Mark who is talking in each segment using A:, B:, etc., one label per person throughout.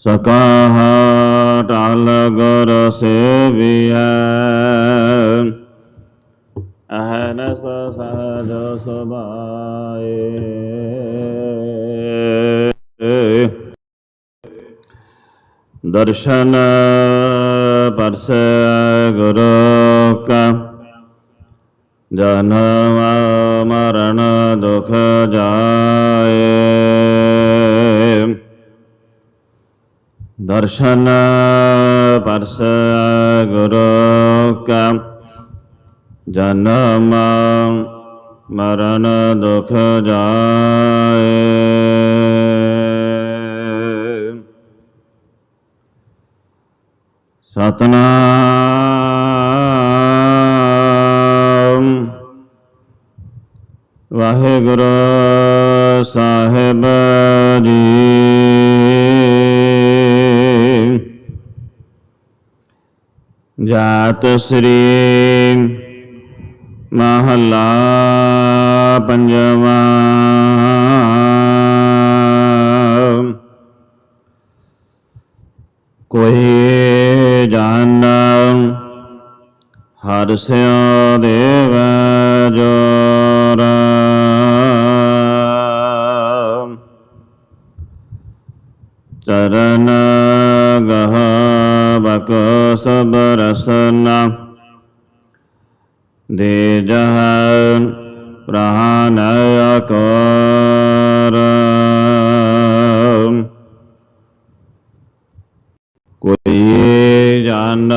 A: ਸਕਾਹ ਟਾਲ ਗੁਰ ਸੇਵੀਐ। ਅਹਨਸ ਸਹਜ ਸੁਭਾਏ। ਦਰਸ਼ਨ ਪਰਸ ਗੁਰੂ ਕਾ। ਜਨਮ ਦਰਸ਼ਨ ਪਰਸ ਗੁਰੂ ਕਾ। ਜਨਮ ਮਰਨ ਦੁਖ ਜਾਏ। ਸਤਨਾਮ। ਵਾਹਿਗੁਰੂ ਜਾਤ ਸ੍ਰੀ ਮਹਲਾ ਪੰਜਵਾ। ਕੋਈ ਜਾਣ ਹਰ ਸਿਉ ਦੇਵ ਜੋਰ। ਚਰਨ ਗਹ ਬਕ ਸਭ ਰਸਨਾ ਦੇ ਜਹਨ ਪ੍ਰਾਨ ਅਕਰ ਕੋਈ ਜਾਣ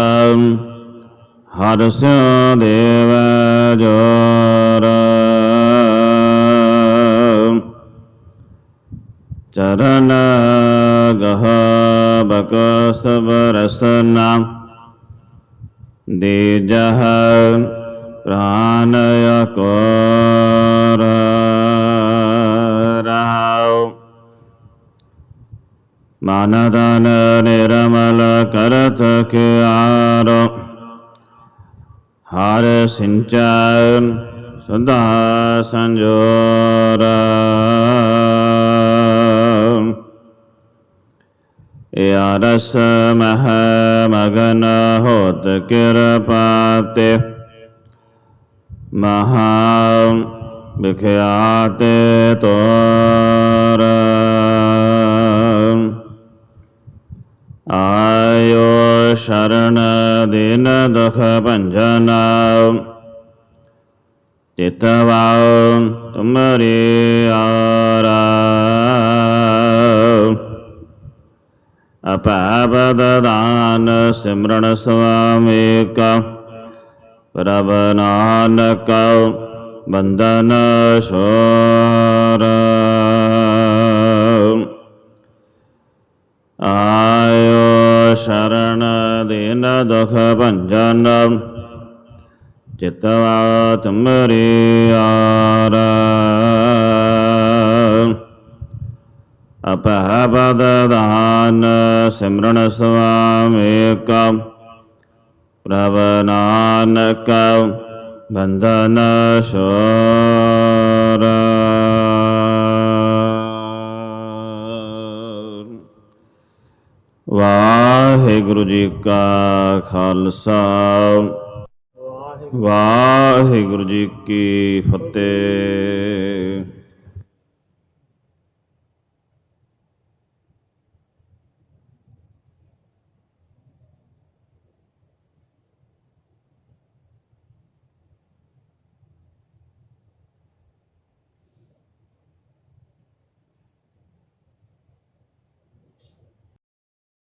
A: ਹਰ ਦੇਵ ਬਕ ਸਭ ਰਸਨਾ ਦੇ ਜਹ ਪ੍ਰਾਨ ਅਕਰ ਰਹਾਉ ਮਾਨਦਨ ਨਿਰਮਲ ਕਰਤ ਕਿਆਰੋ, ਹਰ ਸਿੰਚਨ ਸਦਾ ਸੰਜੋਰ। ਯਾਰਸ ਮਹ ਮਗਨ ਹੋਤ ਕਿਰਪਾਤੇ ਮਹਾ ਵਿਖਿਆਤੇ ਤੋਰ ਆਇਓ ਸ਼ਰਨ ਦਿਨ ਦੁਖ ਭੰਜਨ ਚਿਤਵਾਉ ਤੁਮਰੀ ਆਰਾ ਅਪਾਬਦ ਦਾਨ ਸਿਮਰਨ ਸੁਆਮੀ ਕਾ। ਪ੍ਰਭ ਨਾਨਕ ਬੰਦਨ ਸ਼ੋਰ। ਆਇਓ ਸ਼ਰਨ ਦਿਨ ਦੁਖ ਭੰਜਨ ਚਿਤਵਾ ਤੁਮਰੀ ਆਰ। ਅਪਹਬਦ ਸਿਮਰਨ ਸੁਆਮੀ ਕਾ ਪ੍ਰਭ ਨਾਨਕ ਬੰਧਨ ਸ਼ੋਰ ਵਾਹਿਗੁਰੂ ਜੀ ਕਾ ਖਾਲਸਾ ਵਾਹਿਗੁਰੂ ਜੀ ਕੀ ਫਤਿਹ